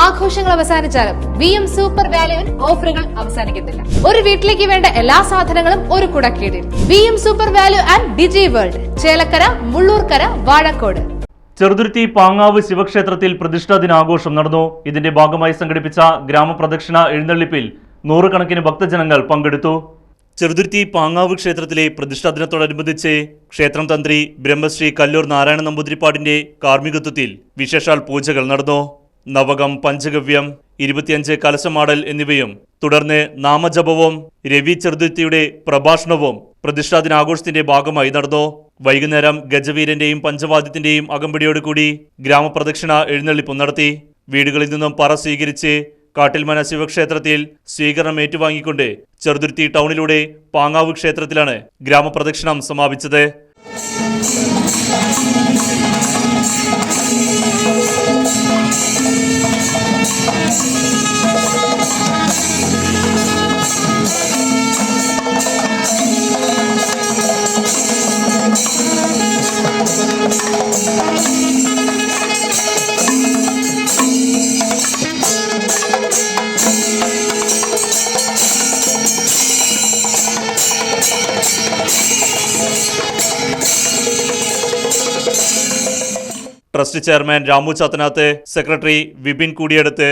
ആഘോഷങ്ങൾ അവസാനിച്ചാലും V M super വാല്യുവിൽ ഓഫറുകൾ അവസാനിക്കുന്നില്ല ഒരു വീട്ടിലേക്ക് വേണ്ട എല്ലാ സാധനങ്ങളും ഒരു കുടക്കീടിൽ. V M super value and digi world Chelakkara Mullurkara Vazhakkode. Cheruthuruthy Pangav ശിവക്ഷേത്രത്തിൽ പ്രതിഷ്ഠാ ദിനാഘോഷം നടന്നു. ഇതിന്റെ ഭാഗമായി സംഘടിപ്പിച്ച ഗ്രാമപ്രദക്ഷിണ എഴുന്നള്ളിപ്പിൽ നൂറുകണക്കിന് ഭക്തജനങ്ങൾ പങ്കെടുത്തു. ചെറുതുരുത്തി പാങ്ങാവ് ക്ഷേത്രത്തിലെ പ്രതിഷ്ഠാ ദിനത്തോടനുബന്ധിച്ച് ക്ഷേത്രം തന്ത്രി ബ്രഹ്മശ്രീ കല്ലൂർ നാരായണ നമ്പൂതിരിപ്പാടിന്റെ കാർമ്മികത്വത്തിൽ വിശേഷാൽ പൂജകൾ നടന്നു. നവകം പഞ്ചഗവ്യം ഇരുപത്തിയഞ്ച് കലശമാടൽ എന്നിവയും തുടർന്ന് നാമജപവും രവി ചെറുതുരുത്തിയുടെ പ്രഭാഷണവും പ്രതിഷ്ഠാ ദിനാഘോഷത്തിന്റെ ഭാഗമായി നടന്നു. വൈകുന്നേരം ഗജവീരന്റെയും പഞ്ചവാദ്യത്തിന്റെയും അകമ്പടിയോടുകൂടി ഗ്രാമപ്രദക്ഷിണ എഴുന്നള്ളിപ്പും നടത്തി. വീടുകളിൽ നിന്നും പറ സ്വീകരിച്ച് കാട്ടിൽമന ശിവക്ഷേത്രത്തിൽ സ്വീകരണം ഏറ്റുവാങ്ങിക്കൊണ്ട് ചെറുതുരുത്തി ടൗണിലൂടെ പാങ്ങാവ് ക്ഷേത്രത്തിലാണ് ഗ്രാമപ്രദക്ഷിണം സമാപിച്ചത്. Trust chairman Ramu Chathanath secretary Vipin കൂടിയെടുത്ത്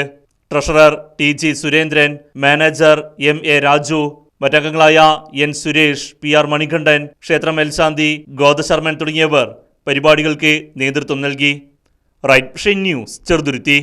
treasurer T G Surendran manager M A Raju മറ്റംഗങ്ങളായ N Suresh P R Manikandan ക്ഷേത്രം മേൽശാന്തി ഗോദശർമ്മൻ തുടങ്ങിയവർ പരിപാടികൾക്ക് നേതൃത്വം നൽകി. Right news Cheruthuruthy.